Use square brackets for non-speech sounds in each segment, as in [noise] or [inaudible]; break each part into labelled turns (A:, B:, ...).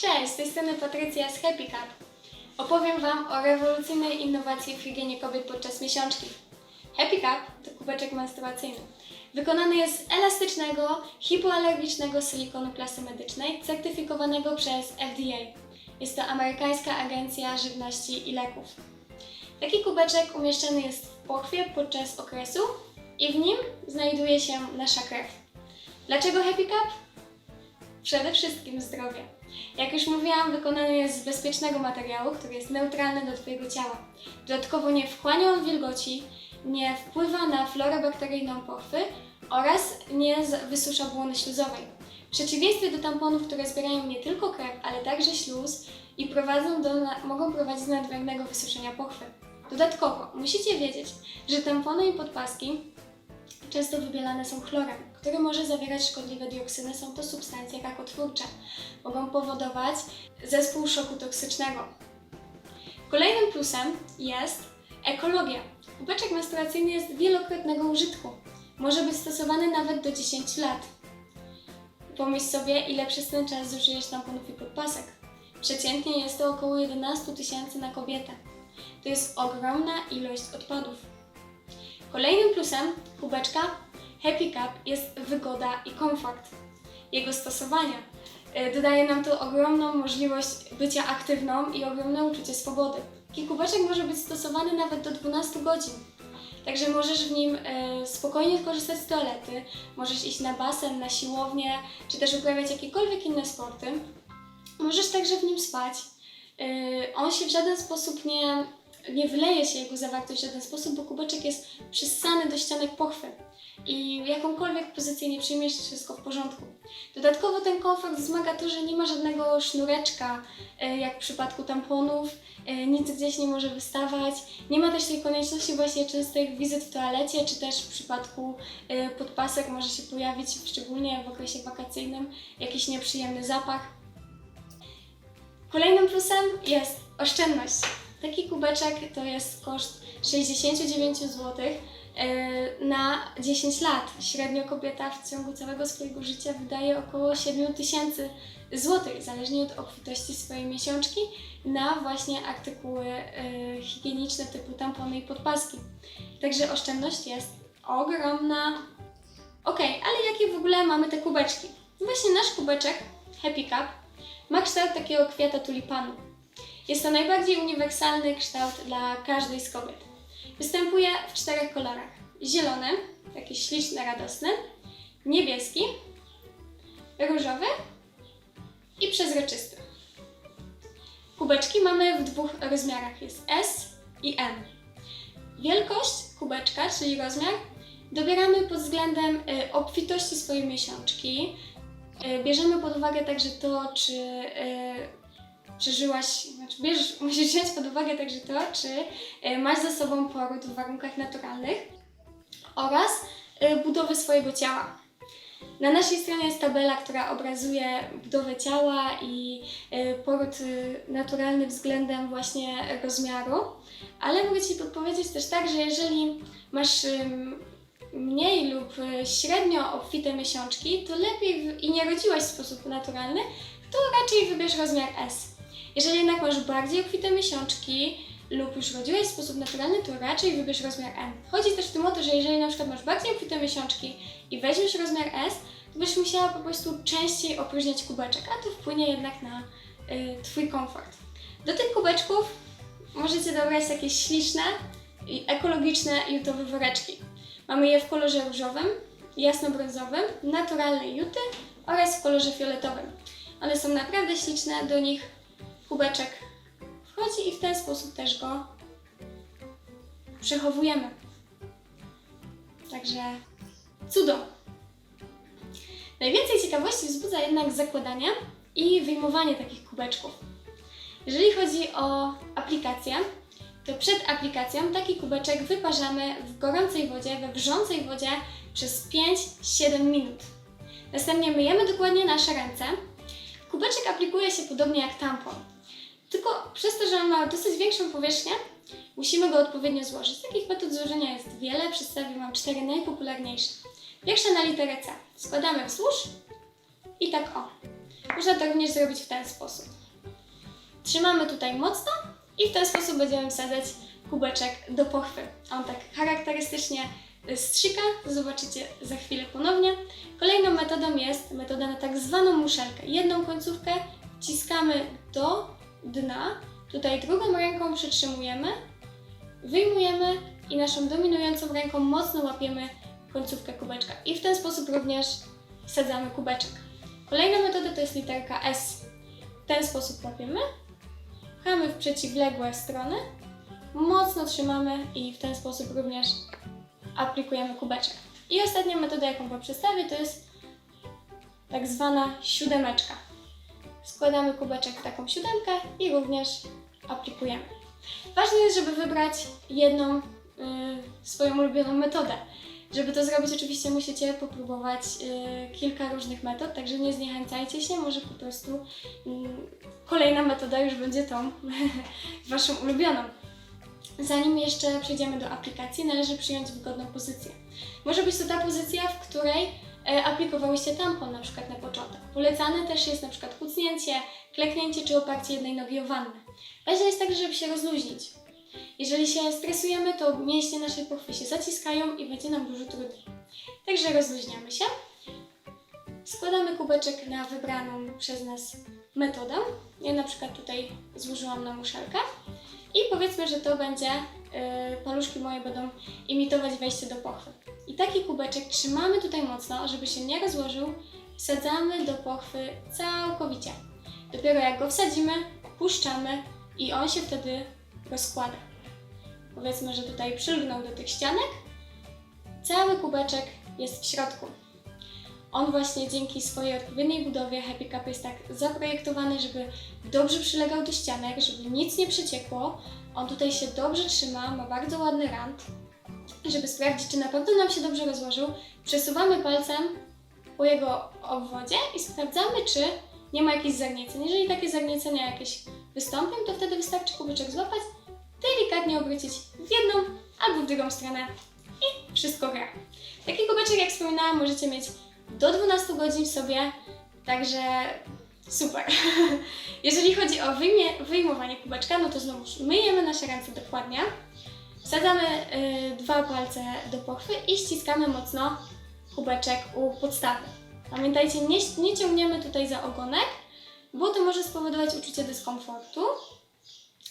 A: Cześć, z tej strony Patrycja z Happy Cup. Opowiem Wam o rewolucyjnej innowacji w higienie kobiet podczas miesiączki. Happy Cup to kubeczek menstruacyjny. Wykonany jest z elastycznego, hipoalergicznego silikonu klasy medycznej, certyfikowanego przez FDA. Jest to Amerykańska Agencja Żywności i Leków. Taki kubeczek umieszczony jest w pochwie podczas okresu i w nim znajduje się nasza krew. Dlaczego Happy Cup? Przede wszystkim zdrowie. Jak już mówiłam, wykonany jest z bezpiecznego materiału, który jest neutralny do Twojego ciała. Dodatkowo nie wchłania on wilgoci, nie wpływa na florę bakteryjną pochwy oraz nie wysusza błony śluzowej. W przeciwieństwie do tamponów, które zbierają nie tylko krew, ale także śluz i prowadzą do, mogą prowadzić do nadmiernego wysuszenia pochwy. Dodatkowo musicie wiedzieć, że tampony i podpaski często wybielane są chlorem, który może zawierać szkodliwe dioksyny. Są to substancje rakotwórcze. Mogą powodować zespół szoku toksycznego. Kolejnym plusem jest ekologia. Kubeczek menstruacyjny jest wielokrotnego użytku. Może być stosowany nawet do 10 lat. Pomyśl sobie, ile przez ten czas zużyjesz tamponów i podpasek. Przeciętnie jest to około 11 tysięcy na kobietę. To jest ogromna ilość odpadów. Kolejnym plusem kubeczka Happy Cup jest wygoda i komfort jego stosowania. Y, Dodaje nam to ogromną możliwość bycia aktywną i ogromne uczucie swobody. Taki kubeczek może być stosowany nawet do 12 godzin. Także możesz w nim y, spokojnie korzystać z toalety, możesz iść na basen, na siłownię, czy też uprawiać jakiekolwiek inne sporty. Możesz także w nim spać. Y, on się w żaden sposób nie, nie wyleje się jego zawartość w żaden sposób, bo kubeczek jest przyssany do ścianek pochwy i jakąkolwiek pozycję nie przyjmiesz, wszystko w porządku. Dodatkowo ten komfort wzmaga to, że nie ma żadnego sznureczka, e, jak w przypadku tamponów, e, nic gdzieś nie może wystawać. Nie ma też tej konieczności właśnie częstych wizyt w toalecie, czy też w przypadku e, podpasek może się pojawić, szczególnie w okresie wakacyjnym, jakiś nieprzyjemny zapach. Kolejnym plusem jest oszczędność. Taki kubeczek to jest koszt 69 zł e, na 10 lat. Średnio kobieta w ciągu całego swojego życia wydaje około 7 tysięcy złotych, zależnie od obfitości swojej miesiączki, na właśnie artykuły e, higieniczne typu tampony i podpaski. Także oszczędność jest ogromna. Ok, ale jakie w ogóle mamy te kubeczki? Właśnie nasz kubeczek Happy Cup ma kształt takiego kwiata tulipanu. Jest to najbardziej uniwersalny kształt dla każdej z kobiet. Występuje w czterech kolorach. Zielony, taki śliczny, radosny, niebieski, różowy i przezroczysty. Kubeczki mamy w dwóch rozmiarach, jest S i M. Wielkość kubeczka, czyli rozmiar, dobieramy pod względem y, obfitości swojej miesiączki. Y, bierzemy pod uwagę także to, czy y, przeżyłaś, znaczy bierzesz, musisz wziąć pod uwagę także to, czy y, masz za sobą poród w warunkach naturalnych oraz y, budowę swojego ciała. Na naszej stronie jest tabela, która obrazuje budowę ciała i y, poród naturalny względem właśnie rozmiaru, ale mogę Ci podpowiedzieć też tak, że jeżeli masz mniej lub średnio obfite miesiączki, to lepiej i nie rodziłaś w sposób naturalny, to raczej wybierz rozmiar S. Jeżeli jednak masz bardziej obfite miesiączki lub już rodziłeś w sposób naturalny, to raczej wybierz rozmiar M. Chodzi też w tym o to, że jeżeli na przykład masz bardziej obfite miesiączki i weźmiesz rozmiar S, to byś musiała po prostu częściej opróżniać kubeczek, a to wpłynie jednak na y, Twój komfort. Do tych kubeczków możecie dobrać jakieś śliczne i ekologiczne jutowe woreczki. Mamy je w kolorze różowym, jasnobrązowym, naturalnej juty oraz w kolorze fioletowym. One są naprawdę śliczne, do nich kubeczek wchodzi i w ten sposób też go przechowujemy. Także cudo! Najwięcej ciekawości wzbudza jednak zakładanie i wyjmowanie takich kubeczków. Jeżeli chodzi o aplikację, to przed aplikacją taki kubeczek wyparzamy w gorącej wodzie, we wrzącej wodzie przez 5-7 minut. Następnie myjemy dokładnie nasze ręce. Kubeczek aplikuje się podobnie jak tampon. Tylko przez to, że on ma dosyć większą powierzchnię, musimy go odpowiednio złożyć. Takich metod złożenia jest wiele, przedstawię Wam cztery najpopularniejsze. Pierwsza na literę C. Składamy wzdłuż i tak o. Można to również zrobić w ten sposób. Trzymamy tutaj mocno i w ten sposób będziemy wsadzać kubeczek do pochwy. On tak charakterystycznie strzyka, zobaczycie za chwilę ponownie. Kolejną metodą jest metoda na tak zwaną muszelkę. Jedną końcówkę wciskamy do dna, tutaj drugą ręką przytrzymujemy, wyjmujemy i naszą dominującą ręką mocno łapiemy końcówkę kubeczka. I w ten sposób również wsadzamy kubeczek. Kolejna metoda to jest literka S. W ten sposób łapiemy, pchamy w przeciwległe strony, mocno trzymamy i w ten sposób również aplikujemy kubeczek. I ostatnia metoda, jaką Wam przedstawię, to jest tak zwana siódemeczka. Składamy kubeczek w taką siódemkę i również aplikujemy. Ważne jest, żeby wybrać jedną y, swoją ulubioną metodę. Żeby to zrobić, oczywiście musicie popróbować y, kilka różnych metod, także nie zniechęcajcie się, może po prostu y, kolejna metoda już będzie tą [laughs] waszą ulubioną. Zanim jeszcze przejdziemy do aplikacji, należy przyjąć wygodną pozycję. Może być to ta pozycja, w której aplikowałyście tampon na przykład na początek. Polecane też jest na przykład kucnięcie, kleknięcie czy oparcie jednej nogi o wannę. Ważne jest także, żeby się rozluźnić. Jeżeli się stresujemy, to mięśnie naszej pochwy się zaciskają i będzie nam dużo trudniej. Także rozluźniamy się. Składamy kubeczek na wybraną przez nas metodę. Ja na przykład tutaj złożyłam na muszelkę. I powiedzmy, że to będzie, paluszki moje będą imitować wejście do pochwy. I taki kubeczek trzymamy tutaj mocno, żeby się nie rozłożył. Wsadzamy do pochwy całkowicie. Dopiero jak go wsadzimy, puszczamy i on się wtedy rozkłada. Powiedzmy, że tutaj przylgnął do tych ścianek. Cały kubeczek jest w środku. On właśnie dzięki swojej odpowiedniej budowie Happy Cup jest tak zaprojektowany, żeby dobrze przylegał do ścianek, żeby nic nie przeciekło. On tutaj się dobrze trzyma, ma bardzo ładny rand. Żeby sprawdzić, czy na pewno nam się dobrze rozłożył, przesuwamy palcem po jego obwodzie i sprawdzamy, czy nie ma jakichś zagnieceń. Jeżeli takie zagniecenia jakieś wystąpią, to wtedy wystarczy kubeczek złapać, delikatnie obrócić w jedną albo w drugą stronę i wszystko gra. Taki kubeczek, jak wspominałam, możecie mieć do 12 godzin w sobie, także super. [laughs] Jeżeli chodzi o wyjmie, wyjmowanie kubeczka, no to znowu myjemy nasze ręce dokładnie, wsadzamy y, dwa palce do pochwy i ściskamy mocno kubeczek u podstawy. Pamiętajcie, nie, nie ciągniemy tutaj za ogonek, bo to może spowodować uczucie dyskomfortu.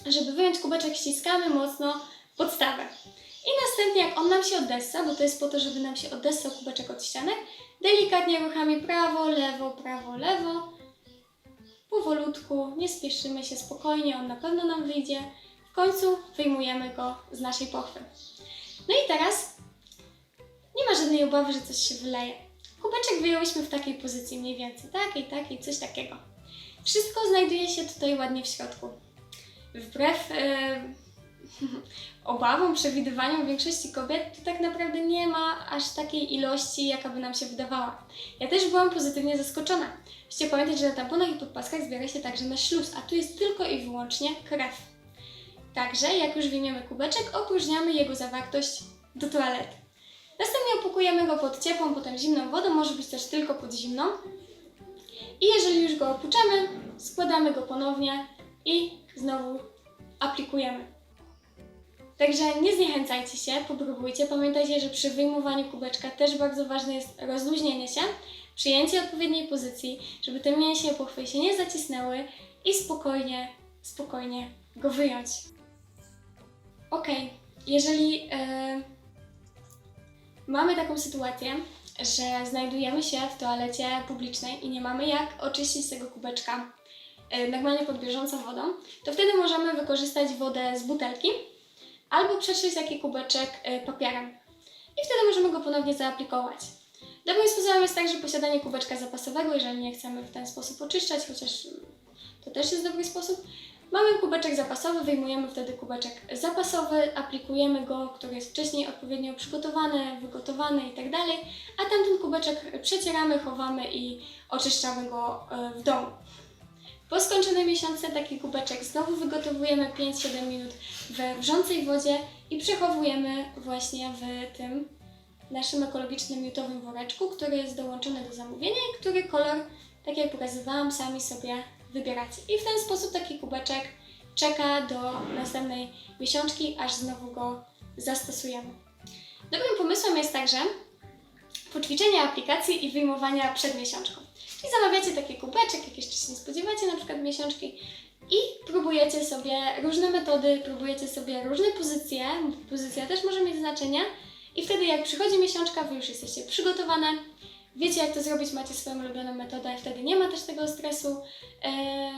A: Żeby wyjąć kubeczek, ściskamy mocno podstawę. I następnie, jak on nam się odessa, bo to jest po to, żeby nam się odessał kubeczek od ścianek, delikatnie ruchami prawo, lewo, prawo, lewo. Powolutku, nie spieszymy się, spokojnie, on na pewno nam wyjdzie. W końcu wyjmujemy go z naszej pochwy. No i teraz nie ma żadnej obawy, że coś się wyleje. Kubeczek wyjęłyśmy w takiej pozycji mniej więcej, takiej, takiej, coś takiego. Wszystko znajduje się tutaj ładnie w środku. Wbrew e, obawom, przewidywaniom większości kobiet, to tak naprawdę nie ma aż takiej ilości, jaka by nam się wydawała. Ja też byłam pozytywnie zaskoczona. Musicie pamiętać, że na tamponach i podpaskach zbiera się także na śluz, a tu jest tylko i wyłącznie krew. Także, jak już wyjmiemy kubeczek, opróżniamy jego zawartość do toalety. Następnie opukujemy go pod ciepłą, potem zimną wodą, może być też tylko pod zimną. I jeżeli już go opuczamy, składamy go ponownie i znowu aplikujemy. Także nie zniechęcajcie się, popróbujcie. Pamiętajcie, że przy wyjmowaniu kubeczka też bardzo ważne jest rozluźnienie się, przyjęcie odpowiedniej pozycji, żeby te mięśnie pochwy się nie zacisnęły i spokojnie, spokojnie go wyjąć. Ok, jeżeli e, mamy taką sytuację, że znajdujemy się w toalecie publicznej i nie mamy jak oczyścić tego kubeczka e, normalnie pod bieżącą wodą, to wtedy możemy wykorzystać wodę z butelki albo przetrzeć taki kubeczek e, papierem. I wtedy możemy go ponownie zaaplikować. Dobrym sposobem jest także posiadanie kubeczka zapasowego, jeżeli nie chcemy w ten sposób oczyszczać, chociaż to też jest dobry sposób. Mamy kubeczek zapasowy, wyjmujemy wtedy kubeczek zapasowy, aplikujemy go, który jest wcześniej odpowiednio przygotowany, wygotowany itd. A tamten kubeczek przecieramy, chowamy i oczyszczamy go e, w domu. Po skończonej miesiączce taki kubeczek znowu wygotowujemy 5-7 minut we wrzącej wodzie i przechowujemy właśnie w tym naszym ekologicznym miutowym woreczku, który jest dołączony do zamówienia i który kolor tak jak pokazywałam, sami sobie wybieracie. I w ten sposób taki kubeczek czeka do następnej miesiączki, aż znowu go zastosujemy. Dobrym pomysłem jest także poćwiczenie aplikacji i wyjmowania przed miesiączką. Czyli zamawiacie taki kubeczek, jak jeszcze się nie spodziewacie, na przykład miesiączki i próbujecie sobie różne metody, próbujecie sobie różne pozycje, pozycja też może mieć znaczenie i wtedy jak przychodzi miesiączka, wy już jesteście przygotowane, wiecie jak to zrobić, macie swoją ulubioną metodę i wtedy nie ma też tego stresu, e,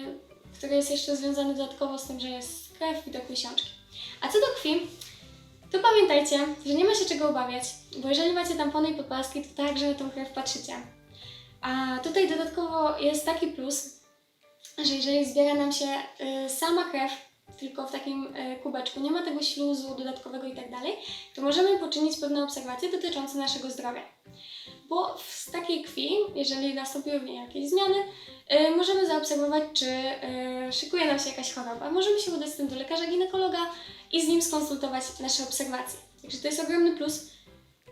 A: który jest jeszcze związany dodatkowo z tym, że jest krew, widok miesiączki. A co do krwi, to pamiętajcie, że nie ma się czego obawiać, bo jeżeli macie tampony i podpaski, to także na tą krew patrzycie. A tutaj dodatkowo jest taki plus, że jeżeli zbiera nam się y, sama krew, tylko w takim y, kubeczku, nie ma tego śluzu dodatkowego i tak dalej, to możemy poczynić pewne obserwacje dotyczące naszego zdrowia. Bo z takiej krwi, jeżeli nastąpiły w niej jakieś zmiany, y, możemy zaobserwować, czy szykuje nam się jakaś choroba. Możemy się udać z tym do lekarza ginekologa i z nim skonsultować nasze obserwacje. Także to jest ogromny plus.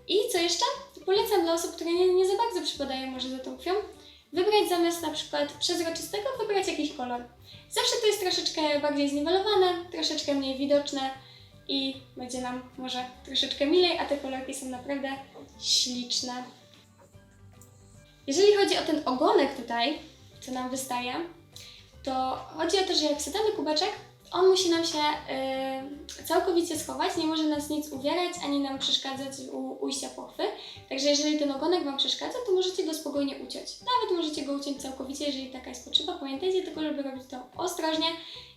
A: I co jeszcze? Polecam dla osób, które nie, nie za bardzo przypadają może za tą krwią, wybrać zamiast na przykład przezroczystego, wybrać jakiś kolor. Zawsze to jest troszeczkę bardziej zniwelowane, troszeczkę mniej widoczne i będzie nam może troszeczkę milej, a te kolorki są naprawdę śliczne. Jeżeli chodzi o ten ogonek tutaj, co nam wystaje, to chodzi o to, że jak wsadzamy kubeczek, on musi nam się y, całkowicie schować, nie może nas nic uwierać, ani nam przeszkadzać u ujścia pochwy. Także jeżeli ten ogonek Wam przeszkadza, to możecie go spokojnie uciąć. Nawet możecie go uciąć całkowicie, jeżeli taka jest potrzeba. Pamiętajcie tylko, żeby robić to ostrożnie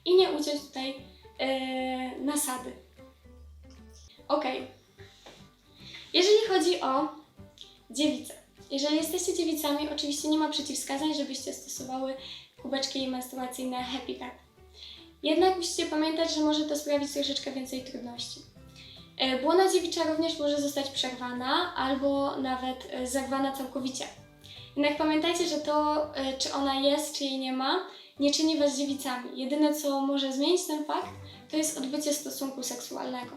A: i nie uciąć tutaj y, nasady. Ok. Jeżeli chodzi o dziewice. Jeżeli jesteście dziewicami, oczywiście nie ma przeciwwskazań, żebyście stosowały kubeczki menstruacyjne Happy Cup. Jednak musicie pamiętać, że może to sprawić troszeczkę więcej trudności. E, Błona dziewicza również może zostać przerwana albo nawet e, zerwana całkowicie. Jednak pamiętajcie, że to, e, czy ona jest, czy jej nie ma, nie czyni Was dziewicami. Jedyne, co może zmienić ten fakt, to jest odbycie stosunku seksualnego.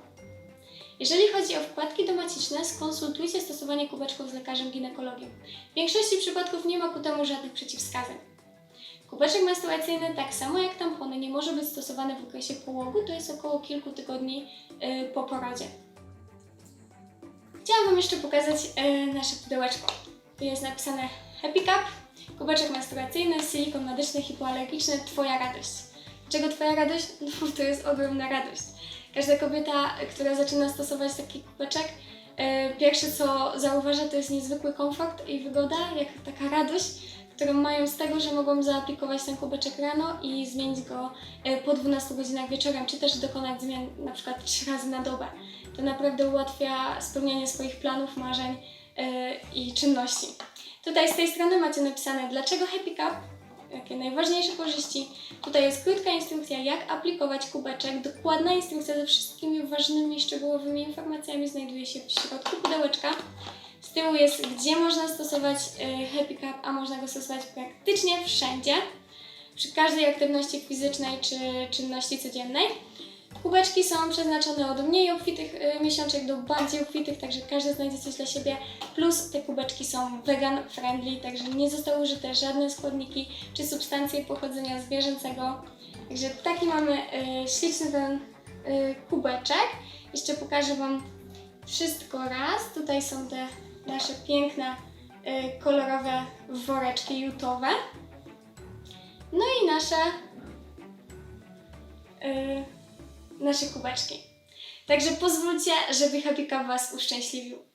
A: Jeżeli chodzi o wkładki domaciczne, skonsultujcie stosowanie kubeczków z lekarzem ginekologiem. W większości przypadków nie ma ku temu żadnych przeciwwskazań. Kubeczek menstruacyjny, tak samo jak tampony, nie może być stosowany w okresie połogu, to jest około kilku tygodni y, po porodzie. Chciałam Wam jeszcze pokazać y, nasze pudełeczko. Tu jest napisane Happy Cup, kubeczek menstruacyjny, silikon medyczny, hipoalergiczny, Twoja radość. Czego Twoja radość? [laughs] No to jest ogromna radość. Każda kobieta, która zaczyna stosować taki kubeczek, y, pierwsze co zauważa to jest niezwykły komfort i wygoda, jak taka radość, którą mają z tego, że mogą zaaplikować ten kubeczek rano i zmienić go e, po 12 godzinach wieczorem, czy też dokonać zmian na przykład 3 razy na dobę. To naprawdę ułatwia spełnianie swoich planów, marzeń e, i czynności. Tutaj z tej strony macie napisane dlaczego Happy Cup, jakie najważniejsze korzyści. Tutaj jest krótka instrukcja, jak aplikować kubeczek. Dokładna instrukcja ze wszystkimi ważnymi, szczegółowymi informacjami znajduje się w środku pudełeczka. Z tyłu jest, gdzie można stosować y, Happy Cup, a można go stosować praktycznie wszędzie. Przy każdej aktywności fizycznej czy czynności codziennej. Kubeczki są przeznaczone od mniej obfitych y, miesiączek do bardziej obfitych, także każdy znajdzie coś dla siebie. Plus te kubeczki są vegan friendly, także nie zostały użyte żadne składniki czy substancje pochodzenia zwierzęcego. Także taki mamy y, śliczny ten kubeczek. Jeszcze pokażę Wam wszystko raz. Tutaj są te nasze piękne, y, kolorowe woreczki jutowe. No i nasze, y, nasze kubeczki. Także pozwólcie, żeby Happy Cup Was uszczęśliwił.